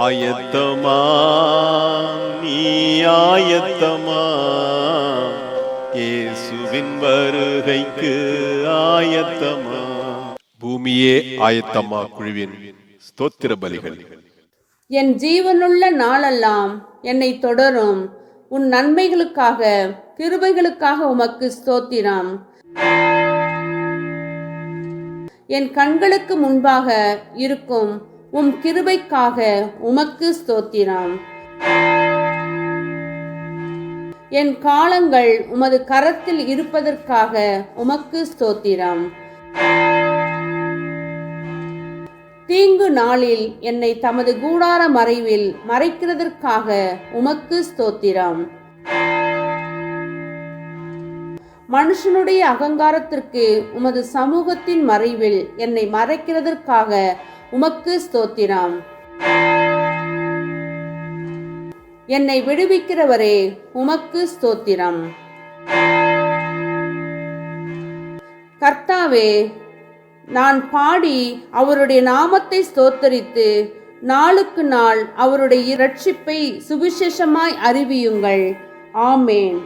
ஆயத்தமா நீ ஆயத்தமா. இயேசுவின் வருகைக்கு ஆயத்தமா. பூமியே ஆயத்தமா குழுவின் ஸ்தோத்திர பலிகள் என் ஜீவனுள்ள நாளெல்லாம் என்னை தொடரும். உன் நன்மைகளுக்காக கிருபைகளுக்காக உமக்கு ஸ்தோத்திரம். என் கண்களுக்கு முன்பாக இருக்கும் உம் கிருபைக்காக உமக்கு ஸ்தோத்திரம். என் காலங்கள் உமது கரத்தில் இருப்பதற்காக உமக்கு ஸ்தோத்திரம். தீங்கு நாளில் என்னை தமது கூடார மறைவில் மறைக்கிறதற்காக உமக்கு ஸ்தோத்திரம். மனுஷனுடைய அகங்காரத்திற்கு உமது சமூகத்தின் மறைவில் என்னை மறைக்கிறதற்காக உமக்கு ஸ்தோத்திரம். என்னை விடுவிக்கிறவரே உமக்கு ஸ்தோத்திரம். கர்த்தாவே நான் பாடி அவருடைய நாமத்தை ஸ்தோத்தரித்து நாளுக்கு நாள் அவருடைய இரட்சிப்பை சுவிசேஷமாய் அறிவியுங்கள். ஆமேன்.